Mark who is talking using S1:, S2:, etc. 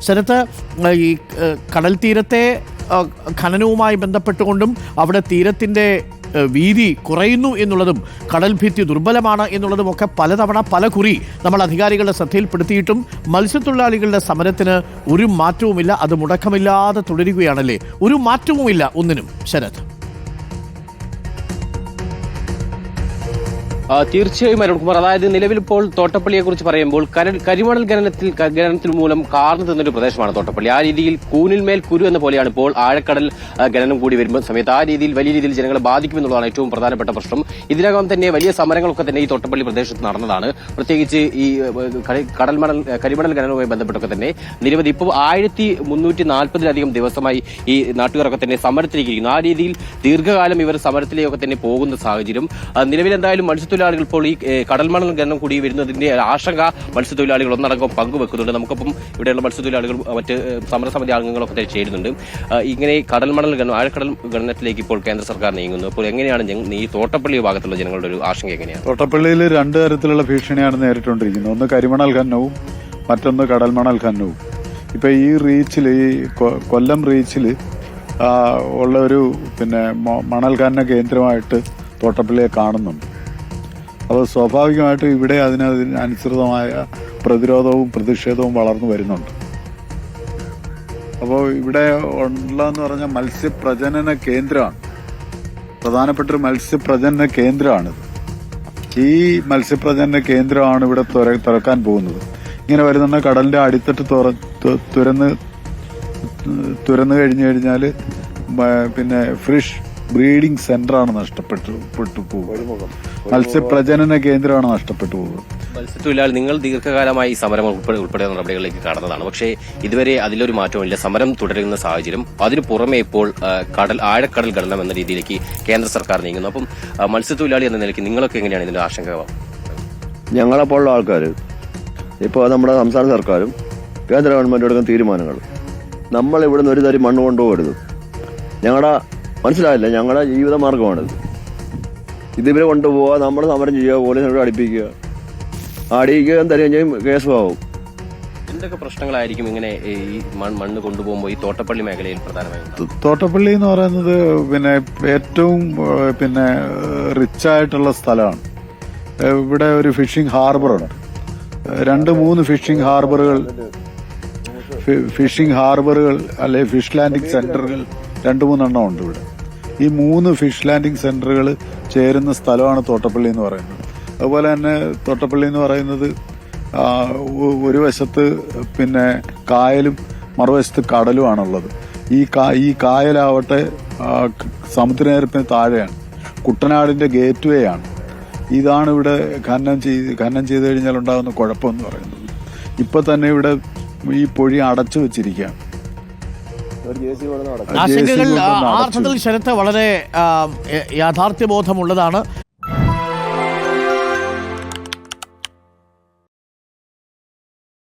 S1: ശരത്ത് ഈ കടൽ തീരത്തെ ഖനനവുമായി ബന്ധപ്പെട്ടുകൊണ്ടും അവിടെ തീരത്തിന്റെ വീതി കുറയുന്നു എന്നുള്ളതും കടൽ ഭിത്തി ദുർബലമാണ് എന്നുള്ളതും ഒക്കെ പലതവണ പല കുറി നമ്മൾ അധികാരികളുടെ ശ്രദ്ധയിൽപ്പെടുത്തിയിട്ടും മത്സ്യത്തൊഴിലാളികളുടെ സമരത്തിന് ഒരു മാറ്റവുമില്ല അത് മുടക്കമില്ലാതെ തുടരുകയാണല്ലേ? ഒരു മാറ്റവുമില്ല ഒന്നിനും ശരത്.
S2: തീർച്ചയായും അരുൺകുമാർ അതായത് നിലവിൽ ഇപ്പോൾ തോട്ടപ്പള്ളിയെ കുറിച്ച് പറയുമ്പോൾ കരിമണൽ ഖനനത്തിൽ ഖനനത്തിൽ മൂലം കാർന്നു തിന്നൊരു പ്രദേശമാണ് തോട്ടപ്പള്ളി. ആ രീതിയിൽ കൂനിൽമേൽ കുരു എന്ന പോലെയാണ് ഇപ്പോൾ ആഴക്കടൽ ഖനനം കൂടി വരുമ്പോൾ സമയത്ത്. ആ രീതിയിൽ വലിയ രീതിയിൽ ജനങ്ങളെ ബാധിക്കുമെന്നുള്ളതാണ് ഏറ്റവും പ്രധാനപ്പെട്ട പ്രശ്നം. ഇതിനകം തന്നെ വലിയ സമരങ്ങളൊക്കെ തന്നെ ഈ തോട്ടപ്പള്ളി പ്രദേശത്ത് നടന്നതാണ്. പ്രത്യേകിച്ച് ഈ കടൽമണൽ കരിമണൽ ഖനനവുമായി ബന്ധപ്പെട്ടൊക്കെ തന്നെ നിരവധി ഇപ്പോൾ ആയിരത്തി മുന്നൂറ്റി നാൽപ്പതിലധികം ദിവസമായി ഈ നാട്ടുകാരൊക്കെ തന്നെ സമരത്തിലേക്കിരിക്കുന്നു ആ രീതിയിൽ ദീർഘകാലം ഇവർ സമരത്തിലേക്കൊക്കെ തന്നെ പോകുന്ന സാഹചര്യം. നിലവിൽ എന്തായാലും മത്സ്യത്തൊഴിലാളികൾ ഇപ്പോൾ ഈ കടൽമണൽ ഖനനം കൂടി വരുന്നതിന്റെ ആശങ്ക മത്സ്യത്തൊഴിലാളികൾ ഒന്നടങ്കം പങ്കുവെക്കുന്നുണ്ട്. നമുക്കൊപ്പം ഇവിടെയുള്ള മത്സ്യത്തൊഴിലാളികൾ മറ്റ് സമരസമിതി അംഗങ്ങളൊക്കെ ചേരുന്നുണ്ട്. ഇങ്ങനെ കടൽമണൽ ഖനനം ആഴക്കടൽ ഖനനത്തിലേക്ക് ഇപ്പോൾ കേന്ദ്ര സർക്കാർ നീങ്ങുന്നു. അപ്പോൾ എങ്ങനെയാണ് ഈ തോട്ടപ്പള്ളി ഭാഗത്തുള്ള ജനങ്ങളുടെ ഒരു ആശങ്ക എങ്ങനെയാണ്?
S3: തോട്ടപ്പള്ളിയിൽ രണ്ട് തരത്തിലുള്ള ഭീഷണിയാണ് നേരിട്ടുകൊണ്ടിരിക്കുന്നത്. ഒന്ന് കരിമണൽ ഖനനവും മറ്റൊന്ന് കടൽമണൽ ഖനനവും ഇപ്പൊ ഈ റീച്ചിൽ ഈ കൊല്ലം റീച്ചിൽ ഉള്ള ഒരു പിന്നെ മണൽ ഖനന കേന്ദ്രമായിട്ട് തോട്ടപ്പള്ളിയെ കാണുന്നുണ്ട്. അപ്പോൾ സ്വാഭാവികമായിട്ടും ഇവിടെ അതിനതിന് അനുസൃതമായ പ്രതിരോധവും പ്രതിഷേധവും വളർന്നു വരുന്നുണ്ട്. അപ്പോൾ ഇവിടെ ഉള്ളതെന്ന് പറഞ്ഞാൽ മത്സ്യപ്രജനന കേന്ദ്രമാണ്. പ്രധാനപ്പെട്ട ഒരു മത്സ്യപ്രജനന കേന്ദ്രമാണിത്. ഈ മത്സ്യപ്രജനന കേന്ദ്രമാണ് ഇവിടെ തുറ- തുറക്കാൻ പോകുന്നത്. ഇങ്ങനെ വരുന്ന കടലിന്റെ അടിത്തട്ട് തുറ- തുരന്ന് തുരന്നു കഴിഞ്ഞു കഴിഞ്ഞാൽ പിന്നെ ഫിഷ് ബ്രീഡിംഗ് സെന്ററാണ് നഷ്ടപ്പെട്ടു പെട്ടു പോകുക മത്സ്യപ്രജനന കേന്ദ്രമാണ് നഷ്ടപ്പെട്ടു പോകുക
S2: മത്സ്യത്തൊഴിലാളി നിങ്ങൾ ദീർഘകാലമായി സമരം ഉൾപ്പെടെ ഉൾപ്പെടെ നടപടികളിലേക്ക് കടന്നതാണ്. പക്ഷേ ഇതുവരെ അതിലൊരു മാറ്റമില്ല സമരം തുടരുന്ന സാഹചര്യം അതിനു പുറമെ ഇപ്പോൾ കടൽ ആഴക്കടൽ ഘടനം എന്ന രീതിയിലേക്ക് കേന്ദ്ര സർക്കാർ നീങ്ങുന്നു. അപ്പം മത്സ്യത്തൊഴിലാളി എന്ന നിലയ്ക്ക് നിങ്ങളൊക്കെ എങ്ങനെയാണ് ഇതിന്റെ ആശങ്ക?
S4: ഞങ്ങളെപ്പോലുള്ള ആൾക്കാർ ഇപ്പോൾ നമ്മുടെ സംസ്ഥാന സർക്കാരും കേന്ദ്ര ഗവൺമെന്റ് എടുക്കുന്ന തീരുമാനങ്ങൾ നമ്മൾ ഇവിടുന്ന് ഒരു തരി മണ്ണ് കൊണ്ടുപോകരുത്. ഞങ്ങളുടെ മനസ്സിലായില്ല ഞങ്ങളുടെ ജീവിത മാർഗമാണിത് ഇതിവരെ കൊണ്ടുപോവുക നമ്മൾ സമരം ചെയ്യുക പോലീസിനോട് അടിപ്പിക്കുക. അടിയിക്കുകയും തരികയും ചെയ്യും കേസ് ആവും
S2: എന്തൊക്കെ പ്രശ്നങ്ങളായിരിക്കും ഇങ്ങനെ ഈ മണ്ണ് കൊണ്ടുപോകുമ്പോൾ ഈ തോട്ടപ്പള്ളി മേഖലയിൽ പ്രധാനമായും?
S3: തോട്ടപ്പള്ളി എന്ന് പറയുന്നത് പിന്നെ ഏറ്റവും പിന്നെ റിച്ച് ആയിട്ടുള്ള സ്ഥലമാണ്. ഇവിടെ ഒരു ഫിഷിംഗ് ഹാർബറുണ്ട് രണ്ട് മൂന്ന് ഫിഷിംഗ് ഹാർബറുകൾ ഫിഷിംഗ് ഹാർബറുകൾ അല്ലെ ഫിഷ് ലാൻഡിംഗ് സെന്ററുകൾ രണ്ട് മൂന്നെണ്ണം ഉണ്ട് ഇവിടെ. ഈ മൂന്ന് ഫിഷ് ലാൻഡിംഗ് സെന്ററുകൾ ചേരുന്ന സ്ഥലമാണ് തോട്ടപ്പള്ളി എന്ന് പറയുന്നത്. അതുപോലെ തന്നെ തോട്ടപ്പള്ളി എന്ന് പറയുന്നത് ഒരു വശത്ത് പിന്നെ കായലും മറുവശത്ത് കടലുമാണുള്ളത്. ഈ കാ- ഈ കായലാവട്ടെ സമുദ്രനിരപ്പിന് താഴെയാണ്. കുട്ടനാടിന്റെ ഗേറ്റ് വേ ആണ് ഇതാണ് ഇവിടെ ഖനനം ചെയ്ത് ഖനനം ചെയ്ത് കഴിഞ്ഞാൽ ഉണ്ടാകുന്ന കുഴപ്പമെന്ന് പറയുന്നത്. ഇപ്പൊ തന്നെ ഇവിടെ ഈ പൊഴി അടച്ചു വെച്ചിരിക്കുകയാണ്.
S1: ആശങ്കകൾ ആ. അർത്ഥത്തിൽ ശരത്ത് വളരെ യാഥാർത്ഥ്യബോധമുള്ളതാണ്